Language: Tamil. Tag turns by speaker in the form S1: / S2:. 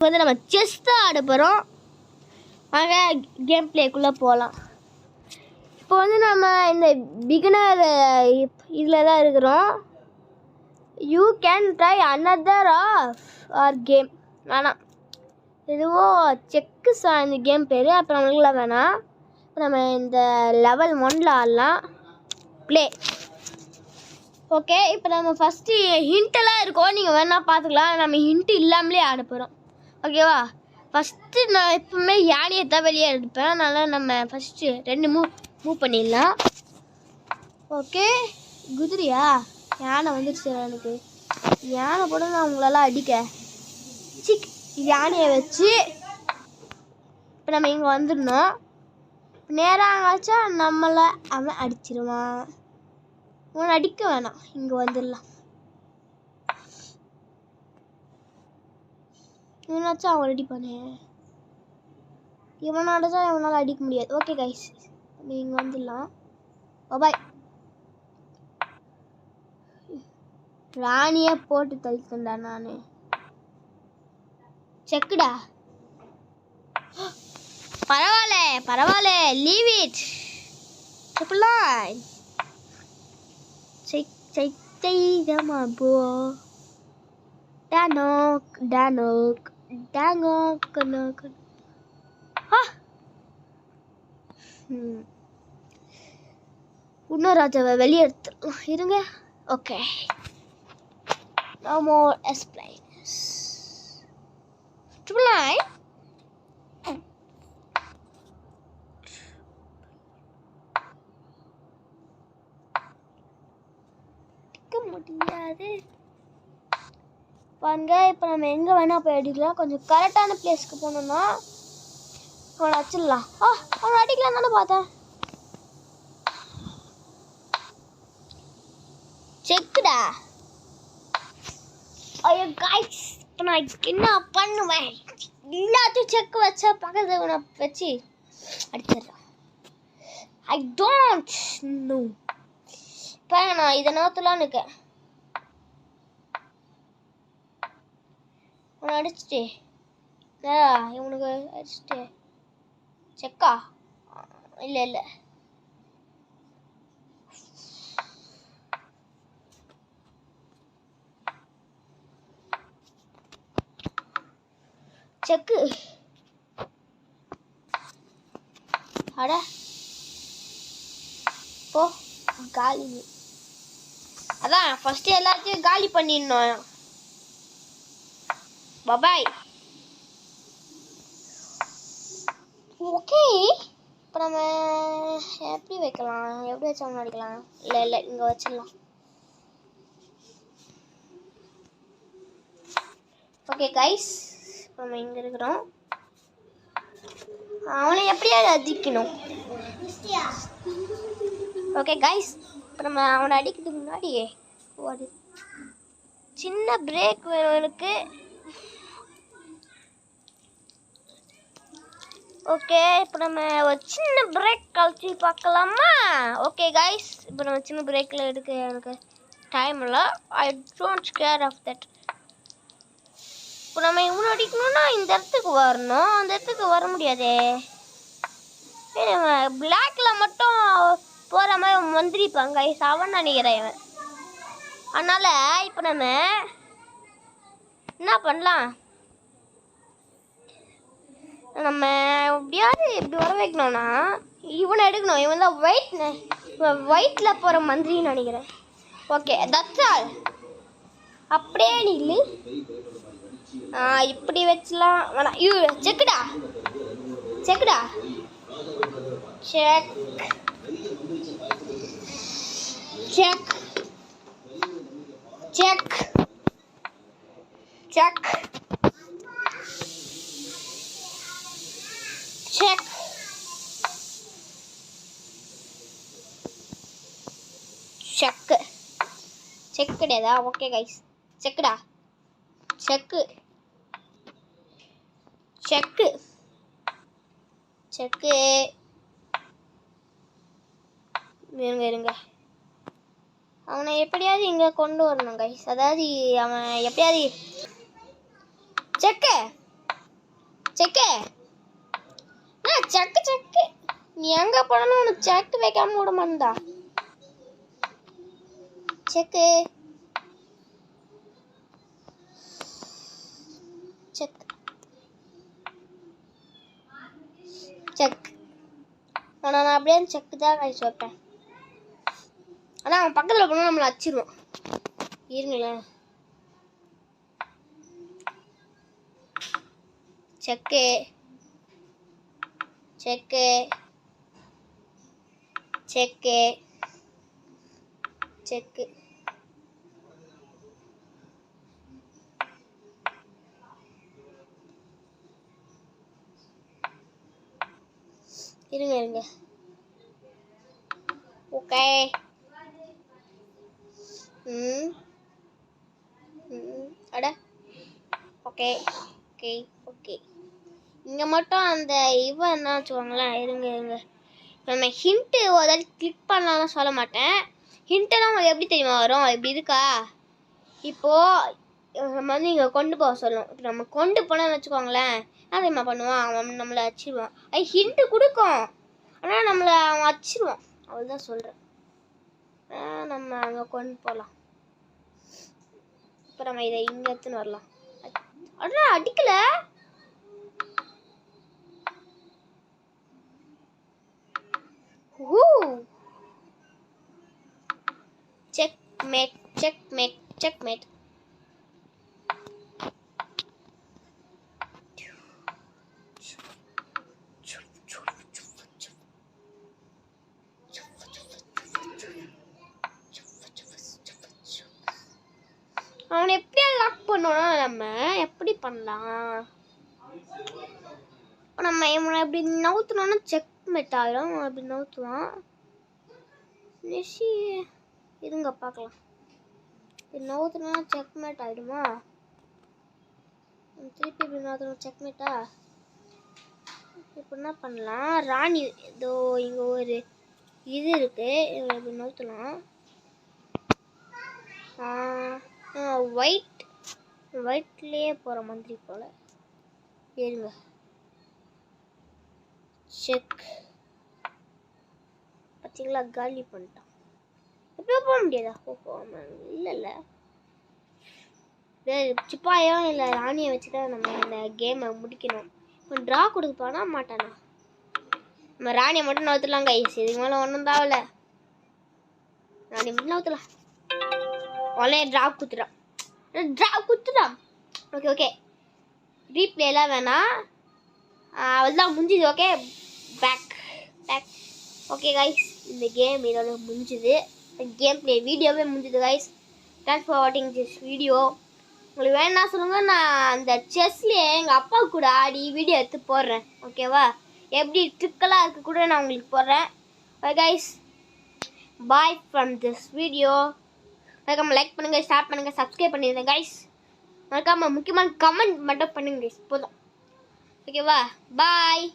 S1: இப்போ வந்து நம்ம செஸ் தான் ஆட போகிறோம் ஆக கேம் பிளேக்குள்ளே போகலாம் இப்போ வந்து நம்ம இந்த பிகினர் இதில் தான் இருக்கிறோம். You can try another of or game வேணாம். எதுவோ செக்கு சா இந்த கேம் பேர். அப்புறம் நம்மளுக்குலாம் வேணாம். இப்போ நம்ம இந்த லெவல் ஒன்ல ஆடலாம். ப்ளே ஓகே இப்போ நம்ம ஃபஸ்ட்டு ஹிண்ட்டெல்லாம் இருக்கோம் நீங்கள் வேணால் பார்த்துக்கலாம். நம்ம ஹிண்ட்டு இல்லாமலே ஆட போகிறோம் ஓகேவா ஃபஸ்ட்டு நான் எப்பவுமே யானையை தான் வெளியே எடுப்பேன் அதனால் நம்ம ஃபஸ்ட்டு ரெண்டு மூவ் மூவ் பண்ணிடலாம். ஓகே குதிரையா? யானை வந்துடுச்சு எனக்கு. யானை போட நான் உங்களெல்லாம் அடிக்க. சிக். யானையை வச்சு இப்போ நம்ம இங்கே வந்துடணும். நேராக ஆச்சா நம்மளை அவன் அடிச்சிருவான். அவனை அடிக்க வேணாம். இங்கே வந்துடலாம். இவனாச்சும் அவன் அடிப்பானே இவனை அடிச்சா இவனால் அடிக்க முடியாது. ஓகே கைஸ் நீங்கள் இங்கே வந்துடலாம். பாய் ராணியை போட்டு தள்ளிக்கண்டா நான். செக்குடா. பரவாயில்ல பரவாயில்ல. Leave it triple Take, take, take them on dango Danok, Danok, Danok, Ah! Hmm. இன்னும் ராஜாவை வெளியே எடுத்துடலாம் இருங்க okay no more explains triple nine முடியாது பாருங்க இப்போ நம்ம எங்கே வேணால் போய் அடிக்கலாம். கொஞ்சம் கரெக்டான பிளேஸ்க்கு போனோம்னா அவனை அடிச்சிடலாம். ஆ அவனை அடிக்கலாம் தானே பார்த்தேன். செக்குடா. ஐயோ காய்ஸ் இப்போ நான் என்ன பண்ணுவேன்? எல்லாத்தையும் செக் வச்சா பக்கத்தில் நான் வச்சு அடிச்சிடலாம். ஐ டோன்ட் நோ இப்போ நான் இதை நோத்தலான்னு இருக்கேன். உன்னை அடிச்சிட்டே. இல்லையா இவனுக்கு அடிச்சிட்டே. செக்கா? இல்லை இல்லை. செக்கு. அட. போ காலி. அதான் ஃபர்ஸ்ட் எல்லாத்தையும் காலி பண்ணிடணும். பபாய் ஓகே இப்போ நம்ம எப்படி வைக்கலாம். எப்படி வச்சோம்னு அடிக்கலாம் இல்லை இல்லை இங்கே வச்சிடலாம். ஓகே கைஸ் நம்ம இங்கே இருக்கிறோம். அவனை எப்படியாவது அதிக்கணும் ஓகே கைஸ் இப்போ நம்ம அவனை அடிக்கிறதுக்கு முன்னாடி ஒரு சின்ன பிரேக் வேணும் ஓகே இப்போ நம்ம ஒரு சின்ன பிரேக் கழிச்சு பார்க்கலாமா? ஓகே கைஸ் இப்போ நம்ம சின்ன பிரேக்கில் எடுக்க எனக்கு டைம் இல்லை. I don't care of that இப்போ நம்ம இவ்வளோ அடிக்கணும்னா இந்த இடத்துக்கு வரணும். அந்த இடத்துக்கு வர முடியாதே. பிளாக்ல மட்டும் போகிற மாதிரி வந்துருப்பாங்க கைஸ் அவன் நினைக்கிறேன் இவன். அதனால் இப்போ நம்ம என்ன பண்ணலாம்? நம்ம எப்படியாவது இப்படி வர வைக்கணும்னா இவனை எடுக்கணும். இவன் தான் ஒயிட் ஒயிட்டில் போகிற மந்திரின்னு நினைக்கிறேன். ஓகே தட்ஸ் ஆல் அப்படியே நில்லு. ஆ இப்படி வச்சலாம் வேணாம். ஐயோ செக்குடா. செக்குடா. Check check check check check check கிடையாதா ஓகே கைஸ் செக்குடா செக்கு செக்கு செக்கு இருங்க இருங்க அவனை எப்படியாவது இங்கே கொண்டு வரணும் கைஸ் அதாவது அவன் எப்படியாவது செக்கு செக்கு என்ன செக்கு செக்கு நீ எங்கே போனாலும் உனக்கு செக்கு வைக்காம விட மாட்டா செக்கு செக் செக் ஆனால் நான் அப்படியே செக்கு தான் கைஸ் வைப்பேன் ஆனால் அவன் பக்கத்தில் போனால் நம்மளை அச்சிருவான் இருங்களேன் செக்கு செக்கு செக்கு செக்கு. இருங்க இருங்க. ஓகே. ம் ம் அட. Okay okay okay. இங்கே மட்டும் அந்த இவன் என்ன வச்சுக்கோங்களேன் இருங்க இருங்க. நம்ம ஹிண்ட்டு ஒரு தடவை கிளிக் பண்ணலாம்னு சொல்ல மாட்டேன். ஹிண்ட்டெல்லாம் உங்களுக்கு எப்படி தெரியுமா வரும்? இப்படி இருக்கா? இப்போது நம்ம வந்து இங்கே கொண்டு போக சொல்லும். இப்போ நம்ம கொண்டு போனோம்னு வச்சுக்கோங்களேன். என்ன தெரியுமா பண்ணுவான்? அவன் நம்மளை அச்சிடுவான் அது ஹிண்ட்டு கொடுக்கும். ஆனால் நம்மளை அவன் அச்சிடுவான் அவ்வளோதான் சொல்கிறேன் நம்ம அங்கே கொண்டு போகலாம் இப்போ நம்ம இதை இங்கே எடுத்துன்னு வரலாம். அடா அடிக்கலை. Checkmate, checkmate, check checkmate அவனை எப்படி லாக் பண்ணோம்னா நம்ம எப்படி பண்ணலாம்? நம்ம இவனை இப்படி நவுத்துனோம்னா செக் மெட் ஆகிடும் அப்படி நவுத்துவான். இதுங்க இருங்க பார்க்கலாம். இது நவுத்துனோம்னா செக் மேட் திருப்பி இப்படி நவுத்துனோம் செக்மேட்டா இப்போ என்ன பண்ணலாம்? ராணி ஏதோ இங்கே ஒரு இது இருக்குது இவனை இப்படி நவுத்தலாம் ஒயிட் ஒயிட்லேயே போகிற மாதிரி போல். இருங்க. செக் பார்த்தீங்களா காலி பண்ணிட்டான். எப்படியோ போக முடியாதா ஓஹோ இல்லைல்ல இல்லை. சிப்பாயம் இல்லை ராணியை வச்சு தான் நம்ம இந்த கேமை முடிக்கணும். இப்போ ட்ரா கொடுக்க போனால் மாட்டானா? நம்ம ராணியை மட்டும் நவுத்துலாம் கைஸ் இதுக்கு மேலே ஒன்றும் தாவல ராணி மட்டும் நவுத்தலாம். உடனே ட்ராப் குத்துறான் ட்ராப் குத்துறான் ஓகே ஓகே ரீப்ளேலாம் வேணாம் அவள்தான் முடிஞ்சுது okay back back okay guys இந்த கேம் இதோட முடிஞ்சுது. கேம் பிளே வீடியோவே முடிஞ்சது கைஸ் தேங்க்ஸ் ஃபார் வாட்சிங் திஸ் வீடியோ உங்களுக்கு வேணா சொல்லுங்க நான் அந்த செஸ்லேயே எங்கள் அப்பா கூட ஆடி வீடியோ எடுத்து போடுறேன். ஓகேவா எப்படி ட்ரிக்கெல்லாம் இருக்க கூட நான் உங்களுக்கு போடுறேன். Guys bye from this video மறக்காமல் லைக் பண்ணுங்க ஷேர் பண்ணுங்கள் சப்ஸ்கிரைப் பண்ணிடுங்க கைஸ் மறக்காமல் முக்கியமான கமெண்ட் மட்டும் பண்ணுங்க கைஸ் போதும். ஓகேவா பாய்